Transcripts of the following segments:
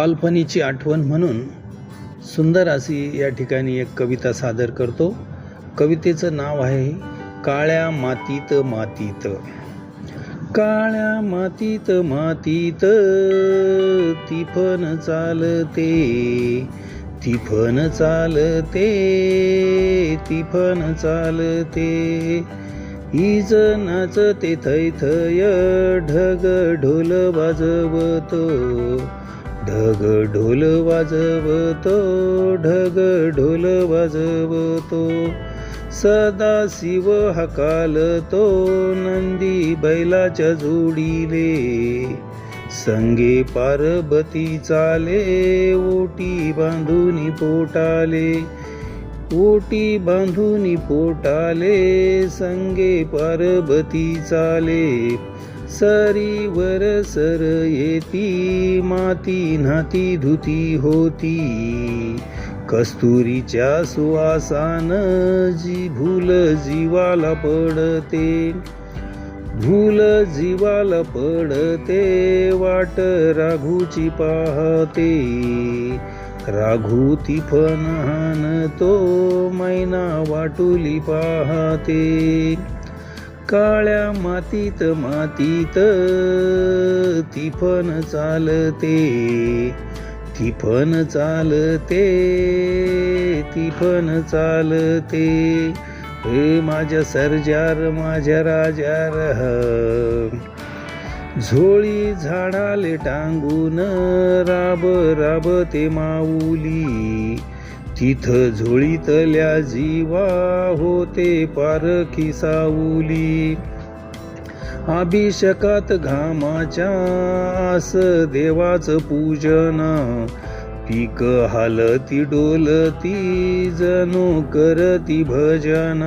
बालपणीची आठवण म्हणून सुंदर अशी या ठिकाणी एक कविता सादर करतो. कवितेचं नाव आहे काळ्या मातीत मातीत. काळ्या मातीत मातीत तिफन चालते तिफन चालते तिफन चालते. इज नाचते थैथय ढग ढोल वाजवतो. ढग ढोल वाजवतो ढग ढोल वाजवतो. सदा शिव हकालतो नंदी बैलाच्या जोडीले. संगे पार्वती चाले ओटी बांधून पोटाले. ओटी बांधून पोटाले संगे पार्वती चाले. सरीवर सर येती माती नाती धुती होती. कस्तुरीच्या सुवासान जी भूल जीवाला पडते भूल जीवाला पडते वाट राघूची पाहते. राघू तिफन तो मैना वाटुली पाहते. काळ्या मातीत मातीत तिफन चालते. तिफन चालते तिफन चालते. हे माझ्या सर्जार माझ्या राजार झोळी झाडाले टांगून राब राब ते माऊली. तिथ झोळीतल्या जीवा होते पारखी साऊली अभिषेकात घामाच्या आस देवाचं पूजन. पीक हालती डोलती जणू करती भजन.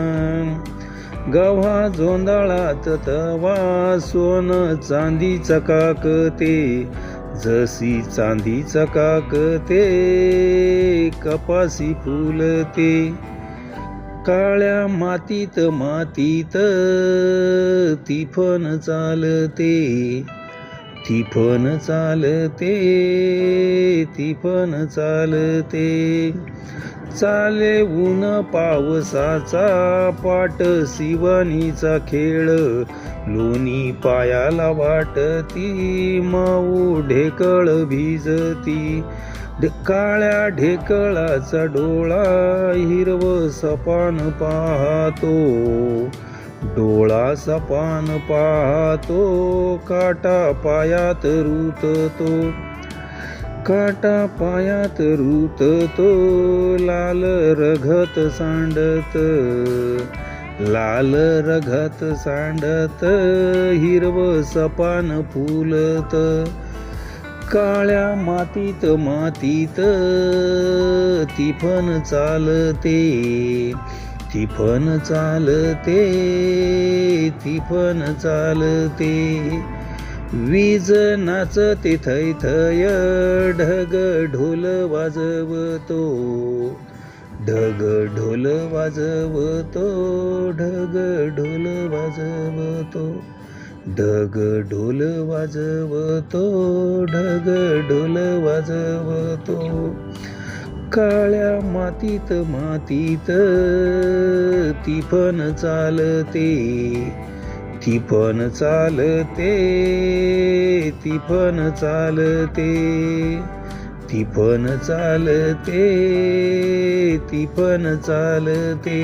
गव्हा जोंदाळात तवा सोन चांदी चकाकते. जशी चांदी चकाकते कपासी फुलते काळ्या मातीत मातीत तिफन चालते तिफन चालते तिफन चालते. चाले ऊन पावसाचा पाट शिवानीचा खेळ. लोणी पायाला वाटती माऊ ढेकळ भिजती. काळ्या ढेकळाचा डोळा हिरव सपान पाहतो. डोळा सपान पाहतो काटा पायात रुततो. काटा पायात रुततो लाल रघत सांडत. लाल रघत सांडत हिरव सपान फुलत. काळ्या मातीत मातीत तिफन चालते तिफन चालते तिफन चालते. वीज नाच थै थय ढग ढोल वाजवतो. ढग ढोल वाजवतो ढग ढोल वाजवतो. ढग ढोल वाजवतो ढग ढोल वाजवतो. काळ्या मातीत मातीत तिफन चालते. तिफन चालते तिफन चालते. तिफन चालते तिफन चालते.